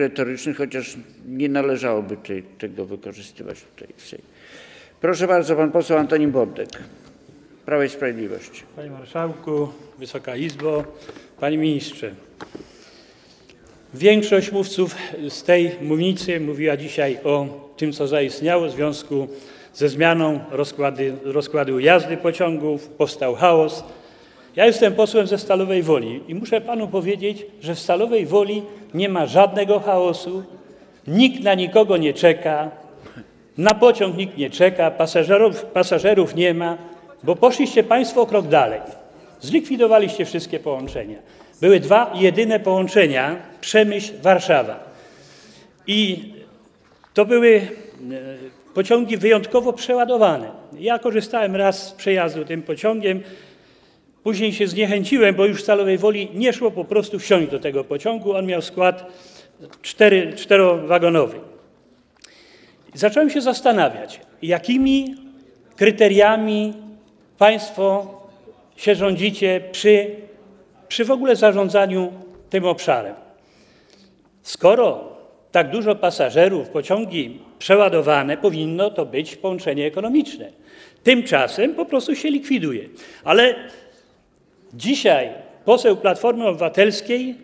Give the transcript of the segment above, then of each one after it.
retoryczny, chociaż nie należałoby tej, tego wykorzystywać tutaj w Sejmie. Proszę bardzo, pan poseł Antoni Bordek, Prawo i Sprawiedliwość. Panie Marszałku, Wysoka Izbo, Panie Ministrze. Większość mówców z tej mównicy mówiła dzisiaj o tym, co zaistniało w związku ze zmianą rozkładu jazdy pociągów, powstał chaos. Ja jestem posłem ze Stalowej Woli i muszę panu powiedzieć, że w Stalowej Woli nie ma żadnego chaosu, nikt na nikogo nie czeka, na pociąg nikt nie czeka, pasażerów, pasażerów nie ma, bo poszliście państwo o krok dalej. Zlikwidowaliście wszystkie połączenia. Były dwa jedyne połączenia Przemyśl-Warszawa. I to były e, pociągi wyjątkowo przeładowane. Ja korzystałem raz z przejazdu tym pociągiem. Później się zniechęciłem, bo już w Stalowej Woli nie szło po prostu wsiąść do tego pociągu. On miał skład cztery, czterowagonowy. Zacząłem się zastanawiać, jakimi kryteriami Państwo się rządzicie przy, przy w ogóle zarządzaniu tym obszarem. Skoro tak dużo pasażerów, pociągi przeładowane, powinno to być połączenie ekonomiczne. Tymczasem po prostu się likwiduje. Ale dzisiaj poseł Platformy Obywatelskiej,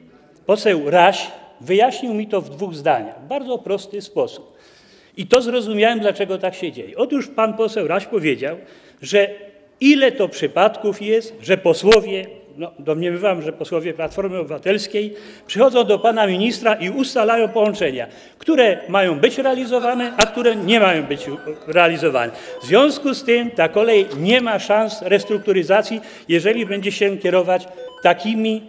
poseł Raś, wyjaśnił mi to w dwóch zdaniach, w bardzo prosty sposób. I to zrozumiałem, dlaczego tak się dzieje. Otóż pan poseł Raś powiedział, że ile to przypadków jest, że posłowie, no domniemywam, że posłowie Platformy Obywatelskiej przychodzą do pana ministra i ustalają połączenia, które mają być realizowane, a które nie mają być realizowane. W związku z tym ta kolej nie ma szans restrukturyzacji, jeżeli będzie się kierować takimi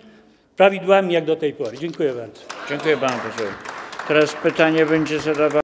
prawidłami jak do tej pory. Dziękuję bardzo. Dziękuję panu posłowi. Teraz pytanie będzie zadawał